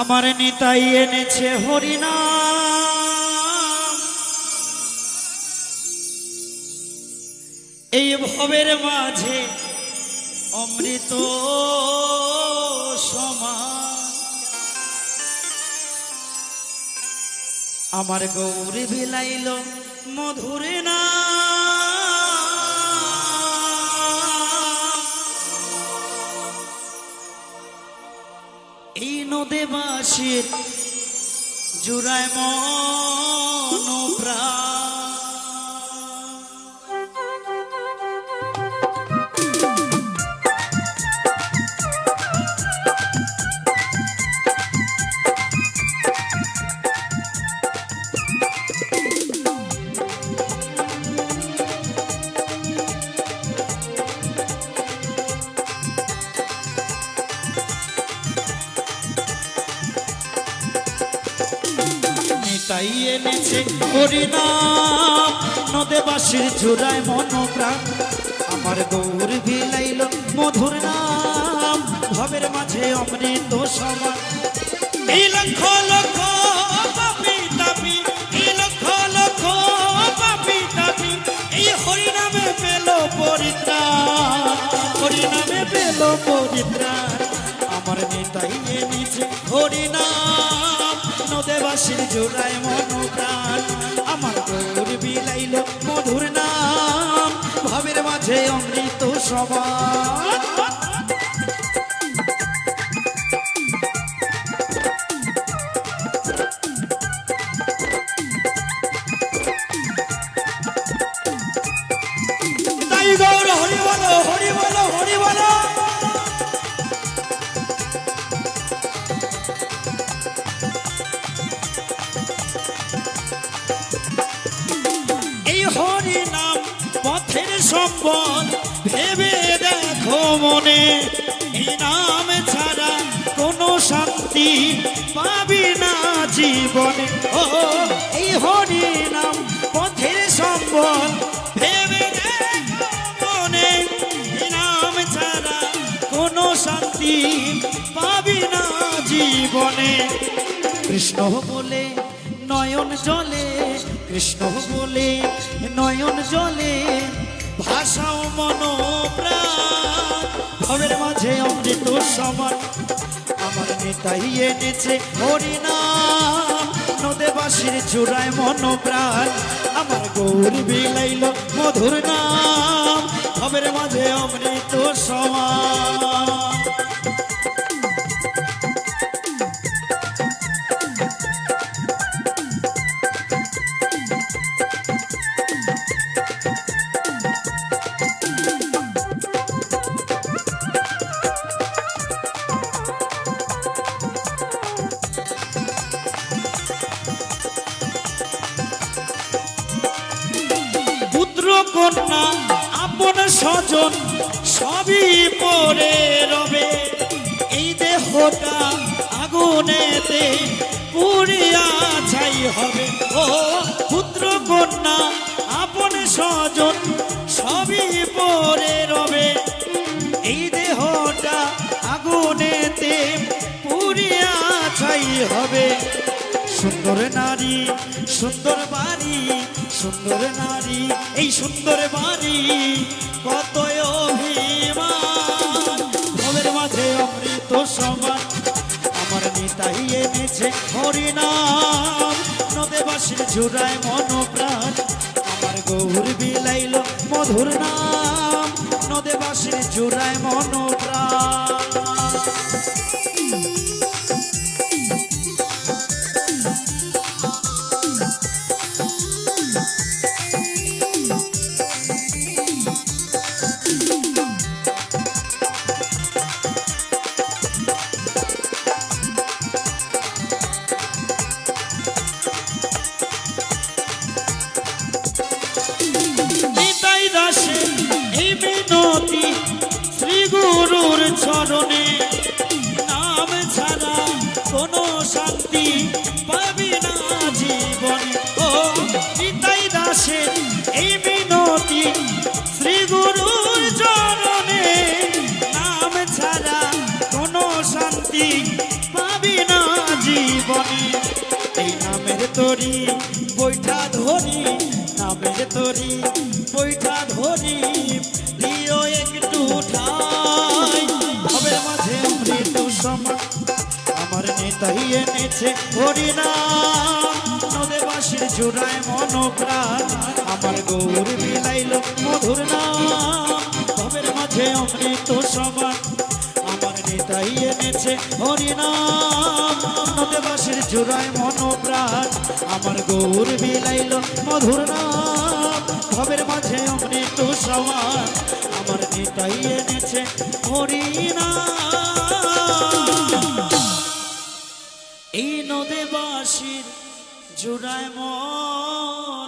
আমার নিতাই এনেছে হরিনা। এই ভবের মাঝে অমৃত সমান আমার গৌরী বিলাইল মধুরে না। বাসির জুড়ায় মন। নিতাই এনেছে হরিনাম। নদে বাসির জুড়ায় মনোপ্রাণ। আমার গৌর বিলাইল মধুর নাম। ভবের মাঝে অমৃত সমান। পরিত্রাণ। আমার নেতাই এনেছে হরিনাম। নদেবাসীর জোড়ায় মনোপ্রাণ। আমার গৌর বিলাইল মধুর নাম। ভাবের মাঝে অমৃত সমান হরি নাম পথের সম্বল। ভেবে দেখো মনে এই নাম ছাড়া কোনো শান্তি পাবি না জীবনে। ও, এই হরি নাম, পথের সম্বল। ভেবে দেখো মনে এই নাম ছাড়া কোনো শান্তি পাবি না জীবনে। কৃষ্ণ বলে নয়ন জলে, কৃষ্ণ বলে নয়ন জলে, ভাষাও মন প্রাণ ভবের মাঝে অমৃত সমান, আমার নেতাই এনেছে হরিনাম। নদেবাসীর চূড়ায় মন প্রাণ আমার গৌর বিলাইল মধুর নাম। ভবের মাঝে অমৃত সমান। কন্যা, আপন স্বজন, সবই পরে রবে। এই দেহটা আগুনেতে পুরিয়া ছাই হবে। ও পুত্র কন্যা, আপন স্বজন, সবই পরে রবে। এই দেহটা আগুনেতে পুরিয়া ছাই হবে। সুন্দর নারী, সুন্দর বাড়ি সুন্দর নারী, এই সুন্দর বাড়ি কত অভিমান। ভবের মাঝে অমৃত সমান আমার নিতাই এনেছে হরিনাম। নদেবাসীর জুড়ায় মনোপ্রাণ, আমার গৌর বিলাইল মধুর নাম। নদেবাসীর জুড়ায় মনোপ্রাণ। শান্তি পাবি না জীবনে? এই নামের তরি বৈঠা ধরি, নামের তরি বৈঠা ধরি, প্রিয় একটু ঠাই। হবে মাঝে মৃত্যু সময় আমার নেতাই এনেছে হরি না নদেবাসীর জোড়ায় মনোপ্রাণ, আমার গৌর বিলাইল মধুর নাম। ভবের মাঝে অমৃত হরিনাম নদে বাসির জোড়ায় মনোপ্রাণ, আমার গৌর বিলাইল মধুর নাম। ভবের মাঝে অমৃত সমান, আমার নেতাই এনেছে হরিনাম। এই নদে বাসির জোড়ায় মন